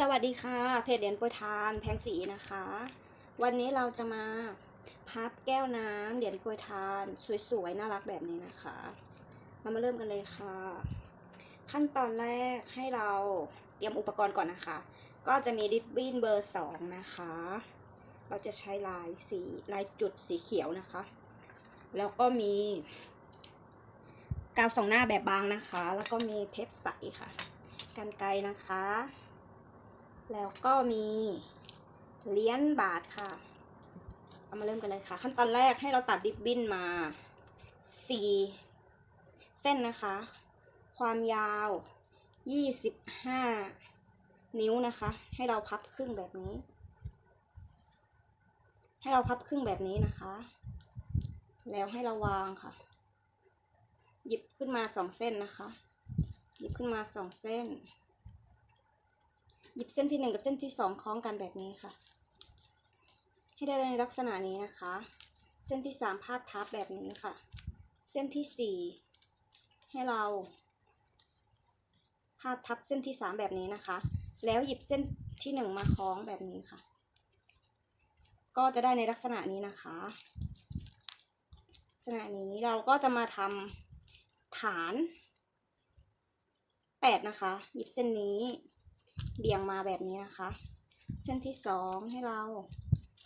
สวัสดีค่ะ เพจเหรียญโปรยทานแพงสีนะคะ วันนี้เราจะมาพับแก้วน้ำเหรียญโปรยทานสวยๆน่ารักแบบนี้นะคะ เรามาเริ่มกันเลยค่ะ ขั้นตอนแรกให้เราเตรียมอุปกรณ์ก่อนนะคะ ก็จะมีริบบิ้นเบอร์สองนะคะ เราจะใช้ลายสีลายจุดสีเขียวนะคะ แล้วก็มีกาวสองหน้าแบบบางนะคะ แล้วก็มีเทปใสค่ะกันไกรนะคะ แล้วก็มีเหรียญบาทค่ะ เอามาเริ่มกันเลยค่ะ ขั้นตอนแรกให้เราตัดริบบิ้นมาสี่เส้นนะคะ ความยาวยี่สิบห้านิ้วนะคะ ให้เราพับครึ่งแบบนี้ ให้เราพับครึ่งแบบนี้นะคะ แล้วให้เราวางค่ะ หยิบขึ้นมาสองเส้นนะคะ หยิบขึ้นมาสองเส้น หยิบเส้นที่หนึ่งกับเส้นที่สองคล้องกันแบบนี้ค่ะ ให้ได้ในลักษณะนี้นะคะ เส้นที่สามพาดทับแบบนี้ค่ะ เส้นที่สี่ให้เราพาดทับเส้นที่สามแบบนี้นะคะ แล้วหยิบเส้นที่หนึ่งมาคล้องแบบนี้ค่ะ ก็จะได้ในลักษณะนี้นะคะลักษณะนี้เราก็จะมาทำฐานแปดนะคะ หยิบเส้นนี้ เบี่ยงมาแบบนี้นะคะ เส้นที่สองให้เรา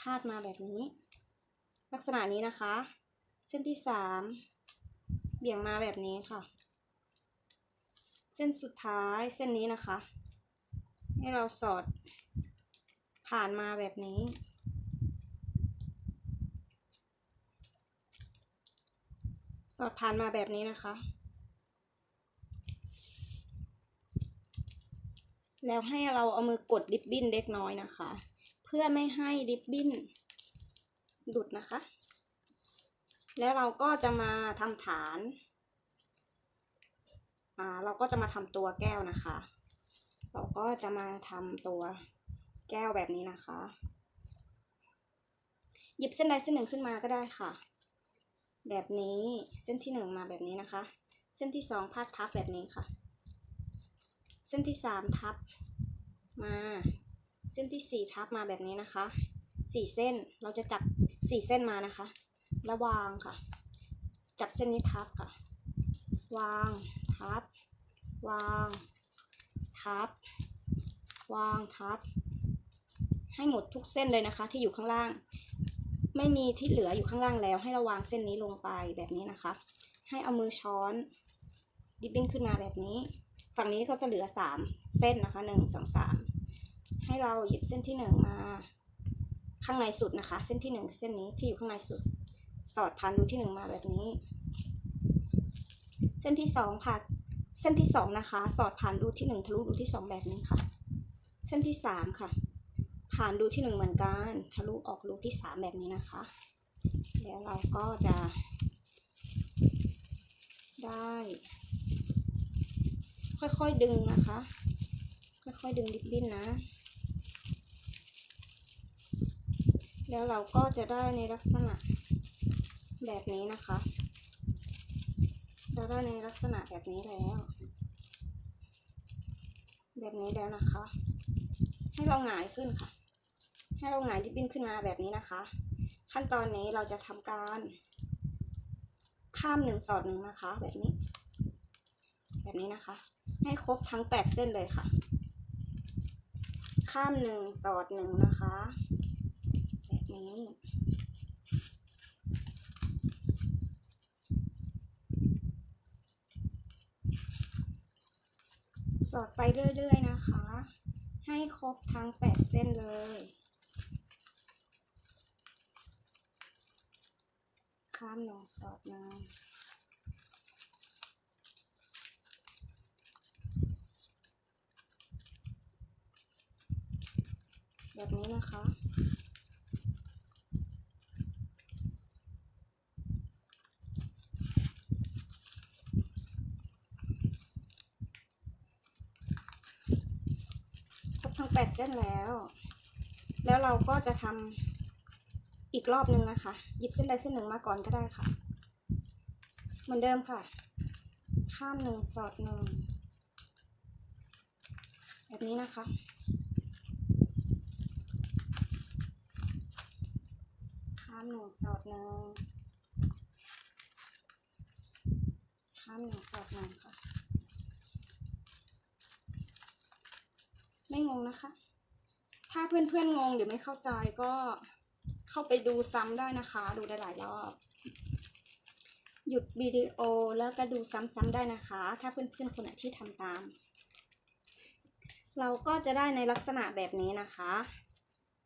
พาดมาแบบนี้ ลักษณะนี้นะคะ เส้นที่สามเบี่ยงมาแบบนี้ค่ะ เส้นสุดท้ายเส้นนี้นะคะ ให้เราสอดผ่านมาแบบนี้สอดผ่านมาแบบนี้นะคะ แล้วให้เราเอามือกดริบบิ้นเล็กน้อยนะคะ เพื่อไม่ให้ริบบิ้นหลุดนะคะ แล้วเราก็จะมาทำฐานอ่าเราก็จะมาทำตัวแก้วนะคะ เราก็จะมาทำตัวแก้วแบบนี้นะคะ หยิบเส้นใดเส้นหนึ่งขึ้นมาก็ได้ค่ะ แบบนี้เส้นที่หนึ่งมาแบบนี้นะคะ เส้นที่สองพาดทับแบบนี้ค่ะ เส้นที่สามทับมา เส้นที่สี่ทับมาแบบนี้นะคะสี่เส้นเราจะจับสี่เส้นมานะคะ แล้ววางค่ะ จับเส้นนี้ทับค่ะ วางทับ วางทับ วางทับ ให้หมดทุกเส้นเลยนะคะ ที่อยู่ข้างล่าง ไม่มีที่เหลืออยู่ข้างล่างแล้ว ให้เราวางเส้นนี้ลงไปแบบนี้นะคะ ให้เอามือช้อน ดิบบิ้นขึ้นมาแบบนี้ ฝั่งนี้ก็จะเหลือสามเส้นนะคะหนึ่งสองสามให้เราหยิบเส้นที่หนึ่งมา ข้างในสุดนะคะ เส้นที่หนึ่งเส้นนี้ที่อยู่ข้างในสุด สอดผ่านรูที่หนึ่งมาแบบนี้ เส้นที่สองผ่านเส้นที่สองนะคะ สอดผ่านรูที่หนึ่งทะลุรูที่สองแบบนี้ค่ะ เส้นที่สามค่ะ ผ่านรูที่หนึ่งเหมือนกัน ทะลุออกรูที่สามแบบนี้นะคะ แล้วเราก็จะได้ ค่อยๆดึงนะคะ ค่อยๆดึงริบบิ้นนะ แล้วเราก็จะได้ในลักษณะแบบนี้นะคะ เราได้ในลักษณะแบบนี้แล้ว แบบนี้แล้วนะคะ ให้เราหงายขึ้นค่ะ ให้เราหงายริบบิ้นขึ้นมาแบบนี้นะคะ ขั้นตอนนี้เราจะทำการข้ามหนึ่งสอดหนึ่งนะคะ แบบนี้ แบบนี้นะคะ ให้ครบทั้งแปดเส้นเลยค่ะ ข้ามหนึ่งสอดหนึ่งนะคะแบบนี้สอดไปเรื่อยๆนะคะ ให้ครบทั้งแปดเส้นเลยข้ามหนึ่งสอดหนึ่ง แบบนี้นะคะ ครบทั้งแปดเส้นแล้ว แล้วเราก็จะทำอีกรอบนึงนะคะ หยิบเส้นใดเส้นหนึ่งมาก่อนก็ได้ค่ะ เหมือนเดิมค่ะ ข้ามหนึ่งสอดหนึ่งแบบนี้นะคะามหนึ่งสอดหนึ่งข้ามหนึ่งสอดหนึ่งค่ะ ไม่งงนะคะ ถ้าเพื่อนๆงงหรือไม่เข้าใจก็เข้าไปดูซ้ำได้นะคะ ดูได้หลายรอบ หยุดวิดีโอแล้วก็ดูซ้ำๆได้นะคะ ถ้าเพื่อนๆคนไหนที่ทำตาม เราก็จะได้ในลักษณะแบบนี้นะคะ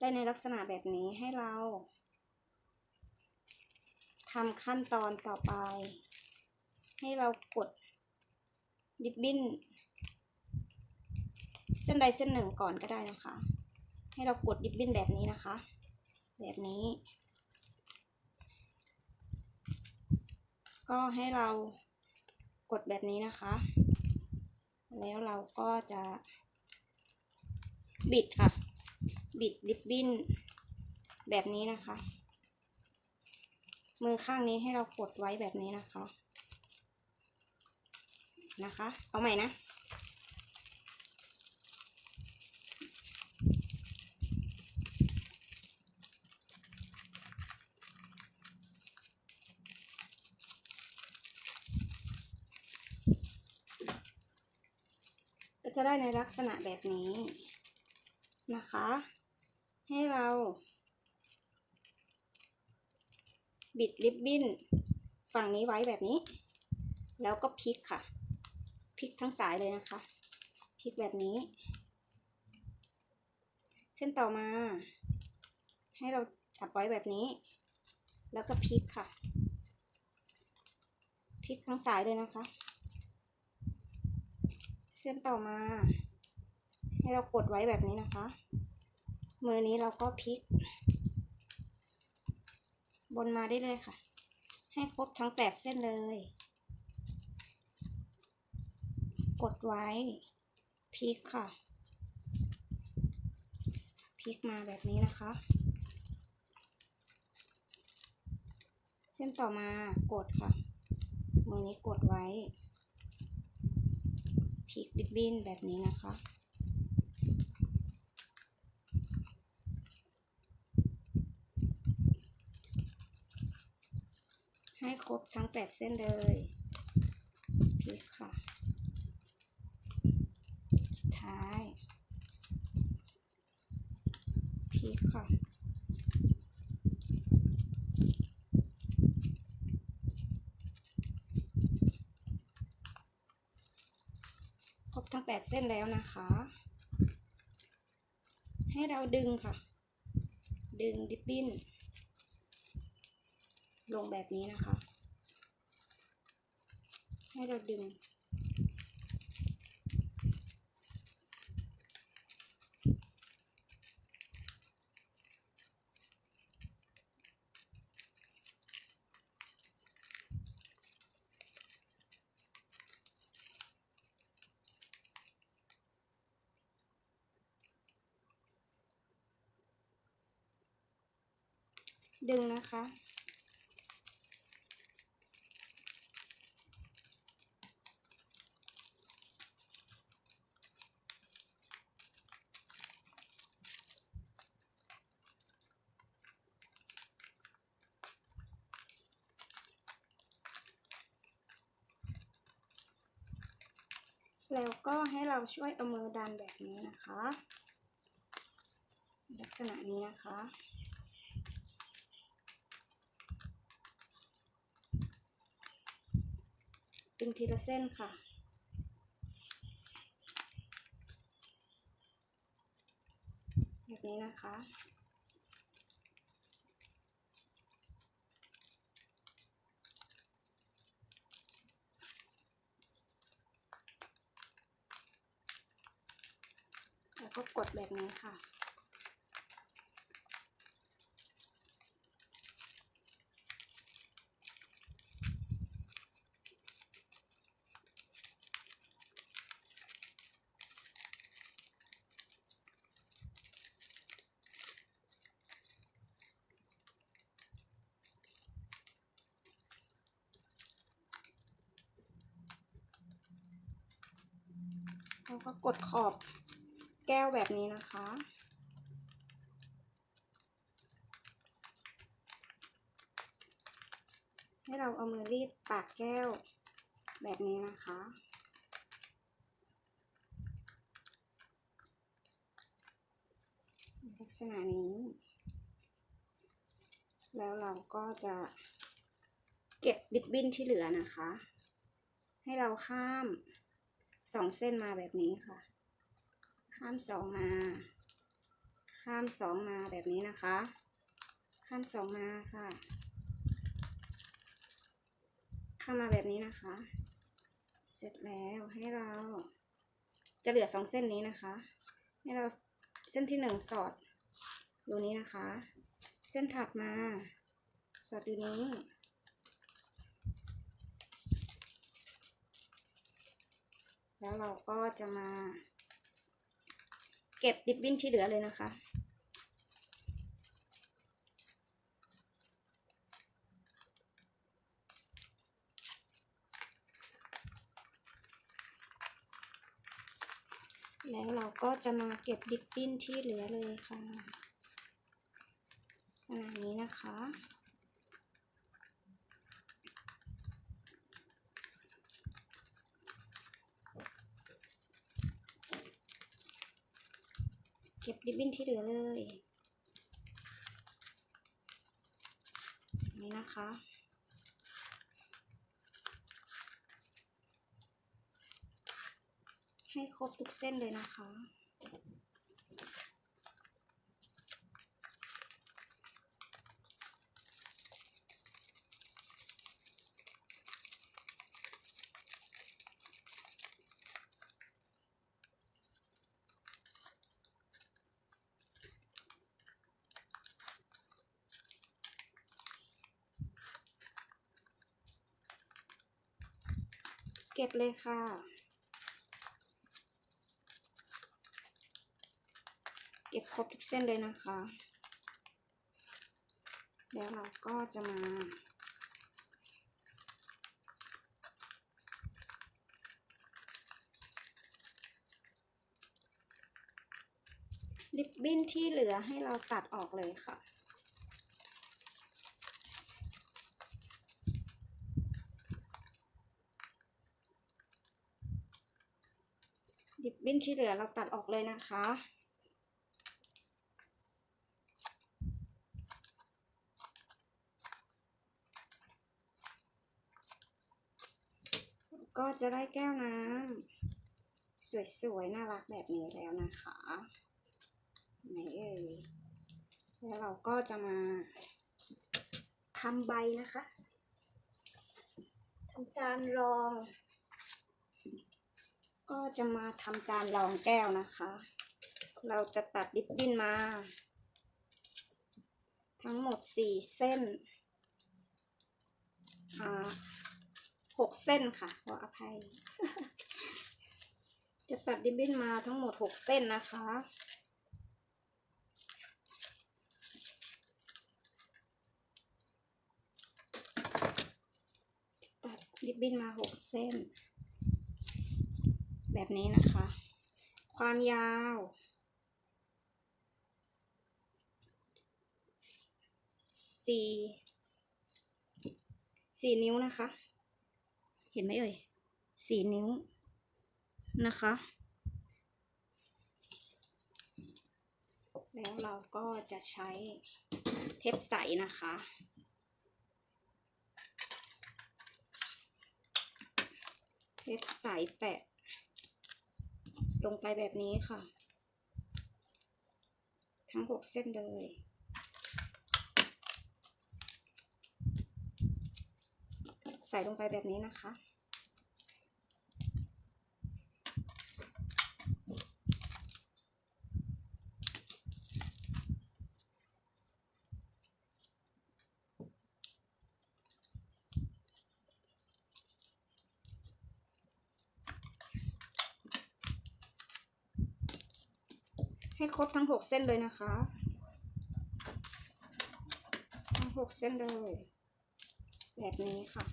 ได้ในลักษณะแบบนี้ให้เรา ทำขั้นตอนต่อไป ให้เรากดริบบิ้นเส้นใดเส้นหนึ่งก่อนก็ได้นะคะ ให้เรากดริบบิ้นแบบนี้นะคะ แบบนี้ ก็ให้เรากดแบบนี้นะคะ แล้วเราก็จะบิดค่ะ บิดริบบิ้นแบบนี้นะคะ มือข้างนี้ให้เรากดไว้แบบนี้นะคะ นะคะ เอาใหม่นะจะได้ในลักษณะแบบนี้นะคะ ให้เรา บิดริบบิ้นฝั่งนี้ไว้แบบนี้ แล้วก็พลิกค่ะพลิกทั้งสายเลยนะคะพลิกแบบนี้ เส้นต่อมา ให้เราจับไว้แบบนี้ แล้วก็พลิกค่ะพลิกทั้งสายเลยนะคะ เส้นต่อมา ให้เรากดไว้แบบนี้นะคะ มือนี้เราก็พลิก บนมาได้เลยค่ะ ให้ครบทั้งแปดเส้นเลย กดไว้พลิกค่ะพลิกมาแบบนี้นะคะ เส้นต่อมากดค่ะมือนี้กดไว้พลิกริบบิ้นแบบนี้นะคะ ให้ครบทั้ง แปดเส้นเลยพลิกค่ะสุดท้ายพลิกค่ะครบทั้งแปดเส้นแล้วนะคะ ให้เราดึงค่ะ ดึงดิบบิ้น ลงแบบนี้นะคะ ให้เราดึง ดึงนะคะ แล้วก็ให้เราช่วยเอามือดันแบบนี้นะคะ ลักษณะนี้นะคะดึงทีละเส้นค่ะแบบนี้นะคะ แล้วก็กดแบบนี้ค่ะ แล้วก็กดขอบ แก้วแบบนี้นะคะ ให้เราเอามือรีดปากแก้วแบบนี้นะคะลักษณะนี้ แล้วเราก็จะเก็บริบบิ้นที่เหลือนะคะ ให้เราข้ามสองเส้นมาแบบนี้ค่ะ ข้ามสองมา ข้ามสองมาแบบนี้นะคะ ข้ามสองมาค่ะ ข้ามมาแบบนี้นะคะ เสร็จแล้วให้เรา จะเหลือสองเส้นนี้นะคะ ให้เราเส้นที่หนึ่งสอดดูนี้นะคะ เส้นถัดมา สอดดูนี้แล้วเราก็จะมา เก็บดิบบิ้นที่เหลือเลยนะคะ แล้วเราก็จะมาเก็บดิบบิ้นที่เหลือเลยค่ะลักษณะนี้นะคะ ริบบิ้นที่เหลือเลยนี่นะคะ ให้ครบทุกเส้นเลยนะคะ ก็บเลยค่ะ เก็บครบทุกเส้นเลยนะคะ แล้วเราก็จะมาริบบิ้นที่เหลือให้เราตัดออกเลยค่ะ ดิ บิ้นที่เหลือเราตัดออกเลยนะคะ ก็จะได้แก้วน้ำสวยๆ น่ารักแบบนี้แล้วนะคะไหนเอ่ยแล้วเราก็จะมาทำใบนะคะทำจานรอง ก็จะมาทำจานรองแก้วนะคะ เราจะตัดริบบิ้นมา ทั้งหมดสี่เส้นอ่าหกเส้นค่ะขออภัย จะตัดริบบิ้นมาทั้งหมดหกเส้นนะคะตัดริบบิ้นมาหกเส้น แบบนี้นะคะ ความยาว สี่ สี่นิ้วนะคะ เห็นไหมเอ่ย สี่นิ้วนะคะ แล้วเราก็จะใช้เทปใสนะคะเทปใสแปะ ลงไปแบบนี้ค่ะ ทั้งหกเส้นเลยใส่ลงไปแบบนี้นะคะ ให้ครบทั้งหกเส้นเลยนะคะ ทั้งหกเส้นเลย แบบนี้ค่ะ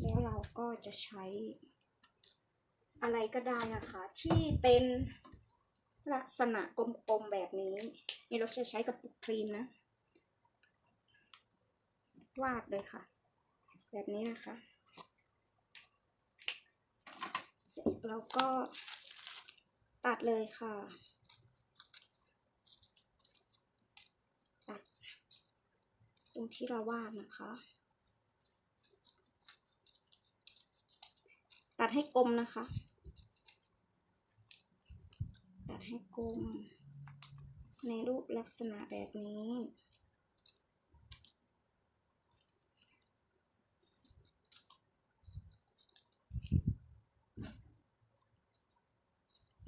แล้วเราก็จะใช้ อะไรก็ได้นะคะ ที่เป็นลักษณะกลมๆแบบนี้ นี่เราจะใช้กับปุกครีมนะ วาดเลยค่ะ แบบนี้นะคะเสร็จแล้วก็ตัดเลยค่ะ ตัด ตรงที่เราวาดนะคะ ตัดให้กลมนะคะ ตัดให้กลม ในรูปลักษณะแบบนี้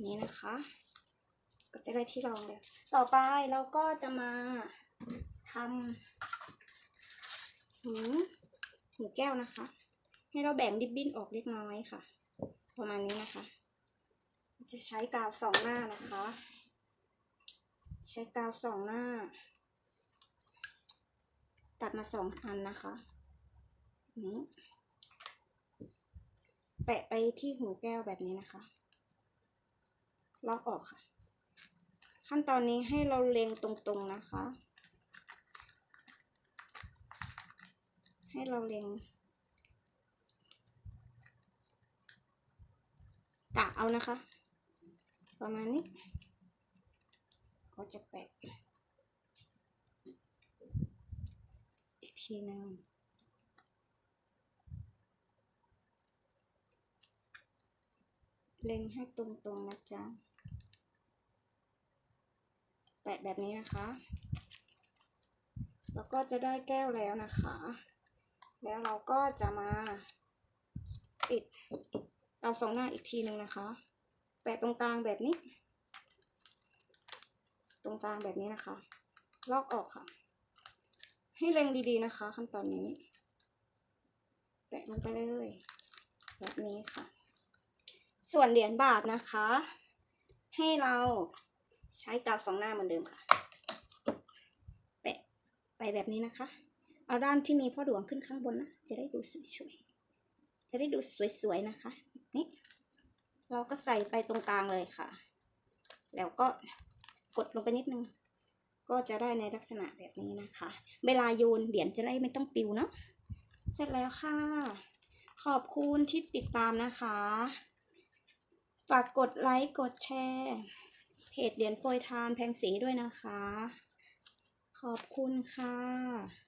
นี้นะคะ ก็จะได้ที่รองแล้ว ต่อไปเราก็จะมาทำ หูหูแก้วนะคะ ให้เราแบ่งดิบบิ้นออกเล็กน้อยค่ะ ประมาณนี้นะคะ จะใช้กาวสองหน้านะคะ ใช้กาวสองหน้า ตัดมาสองอันนะคะนี้แปะไปที่หูแก้วแบบนี้นะคะล็อกออกค่ะ ขั้นตอนนี้ให้เราเล็งตรงๆนะคะ ให้เราเล็งกะเอานะคะ ประมาณนี้ ก็จะแปะอีกทีหนึ่งเล็งให้ตรงๆนะจ๊ะ แปะแบบนี้นะคะ แล้วก็จะได้แก้วแล้วนะคะ แล้วเราก็จะมาปิดเตาสองหน้าอีกทีหนึ่งนะคะ แปะตรงกลางแบบนี้ ตรงกลางแบบนี้นะคะ ลอกออกค่ะ ให้เล็งดีๆนะคะ ขั้นตอนนี้ แปะลงไปเลย แบบนี้ค่ะ ส่วนเหรียญบาทนะคะ ให้เราใช้กาวสองหน้าเหมือนเดิมค่ะ แปะไปแบบนี้นะคะ เอาด้านที่มีพ่อหลวงขึ้นข้างบนนะ จะได้ดูสวยๆ จะได้ดูสวยๆนะคะ นี่ เราก็ใส่ไปตรงกลางเลยค่ะ แล้วก็กดลงไปนิดนึง ก็จะได้ในลักษณะแบบนี้นะคะ เวลาโยนเหรียญจะได้ไม่ต้องปิวเนาะ เสร็จแล้วค่ะ ขอบคุณที่ติดตามนะคะ ฝากกดไลค์ กดแชร์ เพจเหรียญโปรยทานแพงสีด้วยนะคะ ขอบคุณค่ะ